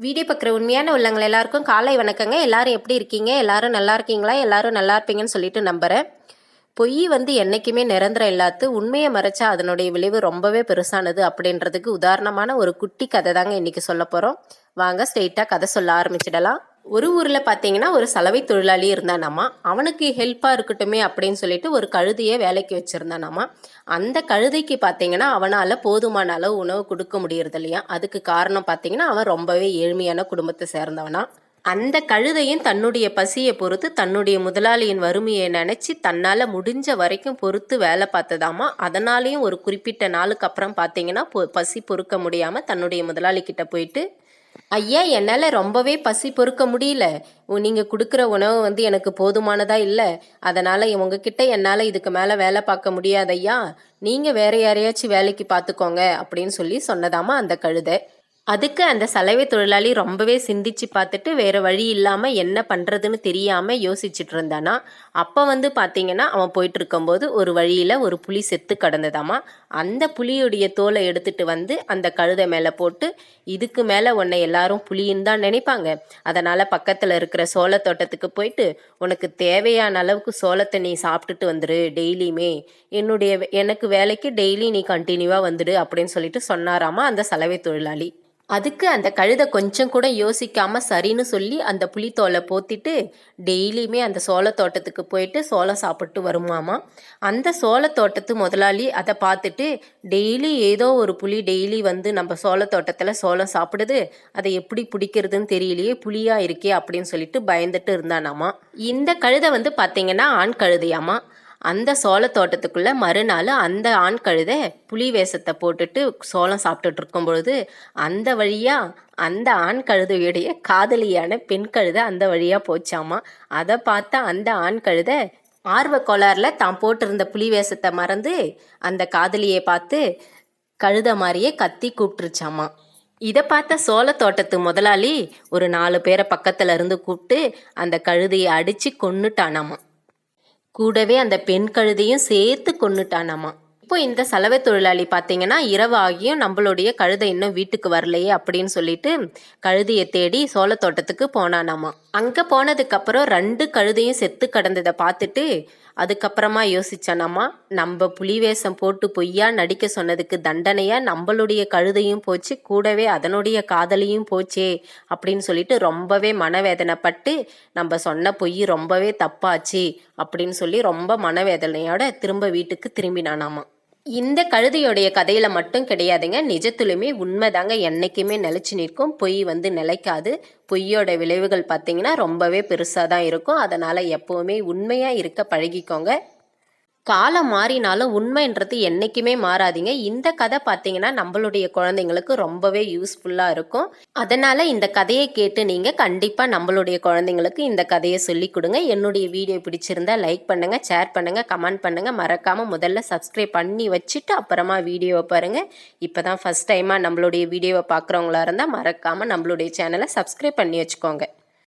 Video பார்க்குற உண்மையான உள்ளவங்கள் எல்லாருக்கும் காலை வணக்கங்க. எல்லாரும் எப்படி இருக்கீங்க? எல்லாரும் நல்லா இருக்கீங்களா? எல்லாரும் நல்லா இருப்பீங்கன்னு சொல்லிட்டு நம்புகிறேன் பொய் வந்து என்றைக்குமே நிரந்தரம் இல்லாத்து உண்மையை மறைச்சா அதனுடைய விளைவு ரொம்பவே பெருசானது அப்படின்றதுக்கு உதாரணமான ஒரு குட்டி கதை தாங்க இன்றைக்கி சொல்ல போகிறோம் வாங்க ஸ்ட்ரெயிட்டாக கதை சொல்ல ஆரம்பிச்சிடலாம். ஒரு ஊரில் பார்த்தீங்கன்னா ஒரு சலவை தொழிலாளி இருந்தானாமா அவனுக்கு ஹெல்ப்பாக இருக்கட்டுமே அப்படின்னு சொல்லிட்டு ஒரு கழுதையை வேலைக்கு வச்சுருந்தானாமா அந்த கழுதைக்கு பார்த்தீங்கன்னா அவனால் போதுமான அளவு உணவு கொடுக்க முடியறது இல்லையா அதுக்கு காரணம் பார்த்தீங்கன்னா அவன் ரொம்பவே ஏழ்மையான குடும்பத்தை சேர்ந்தவனா. அந்த கழுதையும் தன்னுடைய பசியை பொறுத்து தன்னுடைய முதலாளியின் வறுமையை நினச்சி தன்னால் முடிஞ்ச வரைக்கும் பொறுத்து வேலை பார்த்ததாமா அதனாலேயும் ஒரு குறிப்பிட்ட நாளுக்கு அப்புறம் பார்த்தீங்கன்னா பொ- பசி பொறுக்க முடியாமல் தன்னுடைய முதலாளி கிட்ட போயிட்டு ஐயா என்னால் ரொம்பவே பசி பொறுக்க முடியல. நீங்கள் கொடுக்குற உணவு வந்து எனக்கு போதுமானதாக இல்லை. அதனால் உங்ககிட்ட என்னால் இதுக்கு மேலே வேலை பார்க்க முடியாது ஐயா நீங்கள் வேற யாரையாச்சும் வேலைக்கு பார்த்துக்கோங்க அப்படின்னு சொல்லி சொன்னதாமா அந்த கழுதை. அதுக்கு அந்த சலவை தொழிலாளி ரொம்பவே சிந்திச்சு பார்த்துட்டு வேற வழி இல்லாமல் என்ன பண்ணுறதுன்னு தெரியாமல் யோசிச்சுட்டு இருந்தானா. அப்போ வந்து பார்த்தீங்கன்னா அவன் போயிட்டு இருக்கும்போது ஒரு வழியில் ஒரு புலி செத்து கடந்ததாமா. அந்த புலியுடைய தோலை எடுத்துட்டு வந்து அந்த கழுதை மேலே போட்டு இதுக்கு மேலே உன்னை எல்லாரும் புலின்னு தான் நினைப்பாங்க. அதனால் பக்கத்தில் இருக்கிற சோள தோட்டத்துக்கு போயிட்டு உனக்கு தேவையான அளவுக்கு சோளத்தை நீ சாப்பிட்டுட்டு வந்துடு டெய்லியுமே. என்னுடைய வே- எனக்கு வேலைக்கு டெய்லி நீ கண்டினியூவாக வந்துடு அப்படின்னு சொல்லிட்டு சொன்னாராமா அந்த சலவை தொழிலாளி. அதுக்கு அந்த கழுதை கொஞ்சம் கூட யோசிக்காம சரின்னு சொல்லி அந்த புளித்தோலை போத்திட்டு டெய்லியுமே அந்த சோள தோட்டத்துக்கு போயிட்டு சோளம் சாப்பிட்டு வருமாமா. அந்த சோள தோட்டத்து முதலாளி அதை பார்த்துட்டு டெய்லி ஏதோ ஒரு புளி டெய்லி வந்து நம்ம சோள தோட்டத்தில் சோளம் சாப்பிடுது அதை எப்படி பிடிக்கிறதுன்னு தெரியலையே புலியா இருக்கே அப்படின்னு சொல்லிட்டு பயந்துட்டு இருந்தானாமா. இந்த கழுதை வந்து பார்த்தீங்கன்னா ஆண் கழுதையாமா. அந்த சோள தோட்டத்துக்குள்ள மறுநாள் அந்த ஆண் கழுதை புலி வேஷத்தை போட்டுட்டு சோளம் சாப்பிட்டுட்டு இருக்கும் பொழுது அந்த வழியா அந்த ஆண் கழுதையுடைய காதலியான பெண் கழுதை அந்த வழியா போச்சாமா? அதை பார்த்த அந்த ஆண் கழுதை ஆர்வ கோளாறுல தான் போட்டிருந்த புலி வேஷத்தை மறந்து அந்த காதலியை பார்த்து கழுத மாதிரியே கத்தி கூப்பிட்டுருச்சாமா? இதை பார்த்த சோள தோட்டத்து முதலாளி ஒரு நாலு பேரை பக்கத்துல இருந்து கூப்பிட்டு அந்த கழுதையை அடிச்சு கொன்னுட்டானாமா? கூடவே அந்த பெண் கழுதையும் சேர்த்து கொண்டுட்டானாமா இப்போ இந்த சலவை தொழிலாளி பார்த்தீங்கன்னா இரவு ஆகியும் நம்மளுடைய கழுதை இன்னும் வீட்டுக்கு வரலையே அப்படின்னு சொல்லிட்டு கழுதையை தேடி சோளத்தோட்டத்துக்கு போனானாமா. அங்கே போனதுக்கப்புறம் ரெண்டு கழுதையும் செத்து கடந்ததை பார்த்துட்டு அதுக்கப்புறமா யோசிச்சானாமா நம்ம புலி வேஷம் போட்டு பொய்யா நடிக்க சொன்னதுக்கு தண்டனையா நம்மளுடைய கழுதையும் போச்சு கூடவே அதனுடைய காதலியும் போச்சே அப்படின்னு சொல்லிட்டு ரொம்பவே மனவேதனைப்பட்டு நம்ம சொன்ன பொய் ரொம்பவே தப்பாச்சு அப்படின்னு சொல்லி ரொம்ப மனவேதனையோட திரும்ப வீட்டுக்கு திரும்பினானாமா. இந்த கழுதையுடைய கதையில மட்டும் கிடையாதுங்க. நிஜத்துலையுமே உண்மைதாங்க. என்னைக்குமே நிலைச்சு நிற்கும். பொய் வந்து நிலைக்காது. பொய்யோட விளைவுகள் பார்த்தீங்கன்னா ரொம்பவே பெருசாக தான் இருக்கும். அதனால் எப்போவுமே உண்மையாக இருக்க பழகிக்கோங்க. காலம் மாறினாலும் உண்மைன்றது என்றைக்குமே மாறாதீங்க. இந்த கதை பார்த்தீங்கன்னா நம்மளுடைய குழந்தைங்களுக்கு ரொம்பவே யூஸ்ஃபுல்லாக இருக்கும். அதனால் இந்த கதையை கேட்டு நீங்கள் கண்டிப்பாக நம்மளுடைய குழந்தைங்களுக்கு இந்த கதையை சொல்லி கொடுங்க. என்னுடைய வீடியோ பிடிச்சிருந்தா லைக் பண்ணுங்கள் ஷேர் பண்ணுங்கள் கமெண்ட் பண்ணுங்கள் மறக்காமல் முதல்ல சப்ஸ்கிரைப் பண்ணி வச்சுட்டு அப்புறமா வீடியோவை பாருங்கள் இப்போ தான் ஃபஸ்ட் டைமாக நம்மளுடைய வீடியோவை பார்க்குறவங்களா இருந்தால் மறக்காமல் நம்மளுடைய சேனலை சப்ஸ்கிரைப் பண்ணி வச்சுக்கோங்க.